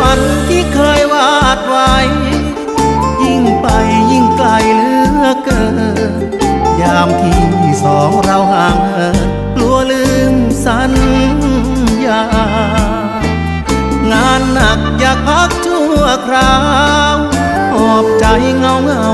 ฝันที่เคยวาดไว้ ยิ่งไปยิ่งไกลเหลือเกิน ยามที่สองเราห่างเหินกลัวลืมสัญญา งานหนักอยากพักชั่วคราวหอบใจเงาเงา